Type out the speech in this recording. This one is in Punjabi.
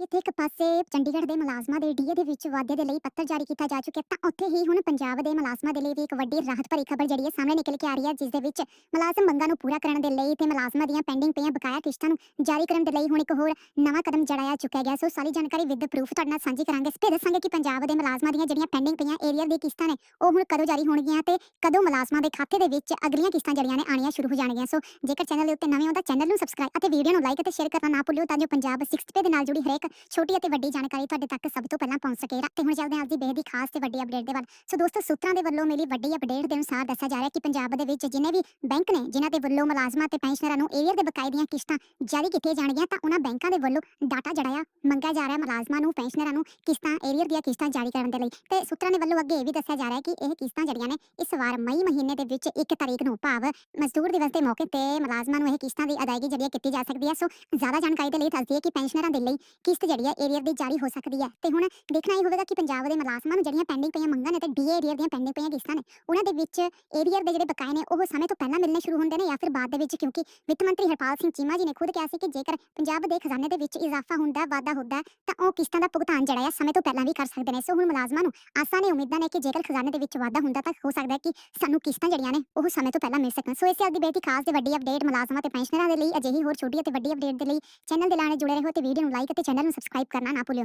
ਇੱਥੇ ਇੱਕ ਪਾਸੇ ਚੰਡੀਗੜ੍ਹ ਦੇ ਮੁਲਾਜ਼ਮਾਂ ਦੇ ਡੀਏ ਦੇ ਵਿੱਚ ਵਾਧੇ ਦੇ ਲਈ ਪੱਤਰ ਜਾਰੀ ਕੀਤਾ ਜਾ ਚੁੱਕਿਆ ਤਾਂ ਉੱਥੇ ਹੀ ਹੁਣ ਪੰਜਾਬ ਦੇ ਮੁਲਾਜ਼ਮਾਂ ਦੇ ਲਈ ਵੀ ਇੱਕ ਵੱਡੀ ਰਾਹਤ ਭਰੀ ਖਬਰ ਜਿਹੜੀ ਹੈ ਸਾਹਮਣੇ ਨਿਕਲ ਕੇ ਆ ਰਹੀ ਹੈ, ਜਿਸ ਦੇ ਵਿੱਚ ਮੁਲਾਜ਼ਮ ਮੰਗਾਂ ਨੂੰ ਪੂਰਾ ਕਰਨ ਦੇ ਲਈ ਤੇ ਮੁਲਾਜ਼ਮਾਂ ਦੀਆਂ ਪੈਂਡਿੰਗ ਪਈਆਂ ਬਕਾਇਆ ਕਿਸ਼ਤਾਂ ਨੂੰ ਜਾਰੀ ਕਰਨ ਦੇ ਲਈ ਹੁਣ ਇੱਕ ਹੋਰ ਨਵਾਂ ਕਦਮ ਜੜਾਇਆ ਚੁੱਕਿਆ ਗਿਆ ਸੋ ਸਾਰੀ ਜਾਣਕਾਰੀ ਵਿਦ ਪ੍ਰੂਫ ਤੁਹਾਡੇ ਨਾਲ ਸਾਂਝੀ ਕਰਾਂਗੇ। ਫਿਰ ਦੱਸਾਂਗੇ ਕਿ ਪੰਜਾਬ ਦੇ ਮੁਲਾਜ਼ਮਾਂ ਦੀਆਂ ਜਿਹੜੀਆਂ ਪੈਂਡਿੰਗ ਪਈਆਂ ਏਰੀਆ ਦੀ ਕਿਸ਼ਤਾਂ ਨੇ, ਉਹ ਹੁਣ ਕਦੋਂ ਜਾਰੀ ਹੋਣਗੀਆਂ ਤੇ ਕਦੋਂ ਮੁਲਾਜ਼ਮਾਂ ਦੇ ਖਾਤੇ ਦੇ ਵਿੱਚ ਅਗਲੀਆਂ ਕਿਸ਼ਤਾਂ ਜਿਹੜੀਆਂ ਨੇ ਆਣੀਆਂ ਸ਼ੁਰੂ ਹੋ ਜਾਣਗੀਆਂ। ਸੋ ਜੇਕਰ ਚੈਨਲ ਦੇ ਉੱਤੇ ਨਵੇਂ ਹੋ ਤਾਂ ਚੈਨਲ ਨੂੰ ਸਬਸਕ੍ਰਾਈਬ ਅਤੇ ਵੀਡੀਓ ਨੂੰ ਲਾਈਕ ਅਤੇ ਸ਼ੇਅਰ ਕਰਨਾ ਨਾ ਭੁੱਲਿਓ ਤਾਂ ਜੋ ਪੰਜਾਬ 6th ਪੇ ਦੇ ਨਾਲ ਜੁੜੀ ਹਰੇਕ ਛੋਟੀ ਅਤੇ ਵੱਡੀ ਜਾਣਕਾਰੀ ਤੁਹਾਡੇ ਤੱਕ ਸਭ ਤੋਂ ਪਹਿਲਾਂ ਪਹੁੰਚ ਸਕੇ। ਤੇ ਹੁਣ ਚੱਲਦੇ ਹਾਂ ਅੱਜ ਦੀ ਬੇਹਦ ਹੀ ਖਾਸ ਤੇ ਵੱਡੀ ਅਪਡੇਟ ਦੇ ਵੱਲ। ਸੋ ਦੋਸਤੋ, ਸੂਤਰਾਂ ਦੇ ਵੱਲੋਂ ਮਿਲੀ ਵੱਡੀ ਅਪਡੇਟ ਦੇ ਅਨੁਸਾਰ ਦੱਸਿਆ ਜਾ ਰਿਹਾ ਕਿ ਪੰਜਾਬ ਦੇ ਵਿੱਚ ਜਿੰਨੇ ਵੀ ਬੈਂਕ ਨੇ, ਜਿਨ੍ਹਾਂ ਦੇ ਵੱਲੋਂ ਮੁਲਾਜ਼ਮਾਂ ਤੇ ਪੈਨਸ਼ਨਰਾਂ ਨੂੰ ਏਰੀਅਰ ਦੇ ਬਕਾਏ ਦੀਆਂ ਕਿਸ਼ਤਾਂ ਜਾਰੀ ਕੀਤੀਆਂ ਜਾਣਗੀਆਂ, ਤਾਂ ਉਹਨਾਂ ਬੈਂਕਾਂ ਦੇ ਵੱਲੋਂ ਡਾਟਾ ਜੜਾਇਆ ਮੰਗਿਆ ਜਾ ਰਿਹਾ ਮੁਲਾਜ਼ਮਾਂ ਨੂੰ, ਪੈਨਸ਼ਨਰਾਂ ਨੂੰ ਕਿਸ਼ਤਾਂ ਏਰੀਅਰ ਦੀਆਂ ਕਿਸ਼ਤਾਂ ਜਾਰੀ ਕਰਨ ਦੇ ਲਈ। ਤੇ ਸੂਤਰਾਂ ਦੇ ਵੱਲੋਂ ਅੱਗੇ ਇਹ ਵੀ ਦੱਸਿਆ ਜਾ ਰਿਹਾ ਹੈ ਕਿ ਇਹ ਕਿਸ਼ਤਾਂ ਜਿਹੜੀਆਂ ਨੇ, ਇਸ ਵਾਰ ਮਈ ਮਹੀਨੇ ਦੇ ਵਿੱਚ 1 ਤਾਰੀਖ ਨੂੰ ਭਾਵ ਮਜ਼ਦੂਰ ਦਿਵਸ ਦੇ ਮੌਕੇ ਤੇ ਮੁਲਾਜ਼ਮਾਂ ਨੂੰ ਇਹ ਕਿਸ਼ਤਾਂ ਦੀ ਅਦਾਇਗੀ ਜਿਹੜੀ ਹੈ ਕੀਤੀ ਜਾ ਸਕਦੀ ਹੈ। ਸੋ ਜ਼ਿਆਦਾ ਜਾਣਕਾਰੀ ਦੇ ਲਈ ਦੱਸਦੀ ਹੈ ਕਿ ਪੈਨਸ਼ਨਰਾਂ ਦੇ ਲਈ ਕਿਸ਼ਤ ਜਿਹੜੀ ਹੈ ਏਰੀਅਰ ਦੀ ਜਾਰੀ ਹੋ ਸਕਦੀ ਹੈ ਤੇ ਹੁਣ ਦੇਖਣਾ ਇਹ ਹੋਵੇਗਾ ਕਿ ਪੰਜਾਬ ਦੇ ਮੁਲਾਜ਼ਮਾਂ ਨੂੰ ਜਿਹੜੀਆਂ ਪੈਂਡਿੰਗ ਪਈਆਂ ਮੰਗਾਂ ਨੇ ਤੇ ਡੀ ਏਰੀਅਰ ਦੀਆਂ ਪੈਂਡਿੰਗ ਪਈਆਂ ਕਿਸ਼ਤਾਂ ਨੇ, ਉਹਨਾਂ ਦੇ ਵਿੱਚ ਏਰੀਅਰ ਦੇ ਜਿਹੜੇ ਬਕਾਏ ਨੇ, ਉਹ ਸਮੇਂ ਤੋਂ ਪਹਿਲਾਂ ਮਿਲਣੇ ਸ਼ੁਰੂ ਹੁੰਦੇ ਨੇ ਜਾਂ ਫਿਰ ਬਾਅਦ ਦੇ ਵਿੱਚ ਕਿਉਂਕਿ ਵਿੱਤ ਮੰਤਰੀ ਹਰਪਾਲ ਸਿੰਘ ਚੀਮਾ ਜੀ ਨੇ ਖੁਦ ਕਿਹਾ ਸੀ ਕਿ ਜੇਕਰ ਪੰਜਾਬ ਦੇ ਖਜ਼ਾਨੇ ਦੇ ਵਿੱਚ ਇਜ਼ਾਫਾ ਹੁੰਦਾ, ਵਾਧਾ ਹੁੰਦਾ, ਤਾਂ ਉਹ ਕਿਸ਼ਤਾਂ ਦਾ ਭੁਗਤਾਨ ਜਿਹੜਾ ਹੈ ਸਮੇਂ ਤੋਂ ਪਹਿਲਾਂ ਵੀ ਕਰ ਸਕਦੇ ਨੇ। ਸੋ ਹੁਣ ਮੁਲਾਜ਼ਮਾਂ ਨੂੰ ਆਸਾਂ ਨੇ ਉਮੀਦਾਂ ਨੇ ਕਿ ਜੇਕਰ ਖਜ਼ਾਨੇ ਦੇ ਵਿੱਚ ਵਾਧਾ ਹੁੰਦਾ ਤਾਂ ਹੋ ਸਕਦਾ ਹੈ ਕਿ ਸਾਨੂੰ ਕਿਸ਼ਤਾਂ ਜਿਹੜੀਆਂ ਨੇ, ਉਹ ਸਮੇਂ ਤੋਂ ਪਹਿਲਾਂ ਮਿਲ ਸਕਣ। ਸੋ ਇਸੇ ਅੱਜ ਦੀ ਬੇਟੀ ਖਾਸ ਤੇ ਵੱਡੀ ਅਪਡੇਟ ਮੁਲਾਜ਼ਮਾਂ ਤੇ ਪੈਨਸ਼ਨਰਾਂ ਦੇ ਲਈ, ਅਜਿਹੀ ਹੋਰ ਛੋਟੀ ਅਤੇ ਵੱਡੀ ਅਪਡੇਟ ਦੇ ਲਈ ਚੈਨਲ ਦੇ ਨਾਲ ਜੁੜੇ ਰਹੋ ਤੇ ਵੀਡੀਓ ਨੂੰ ਲਾਈਕ ਅਤੇ ਚੈਨਲ ਨੂੰ ਸਬਸਕ੍ਰਾਈਬ ਕਰਨਾ ਨਾ ਭੁੱਲਿਓ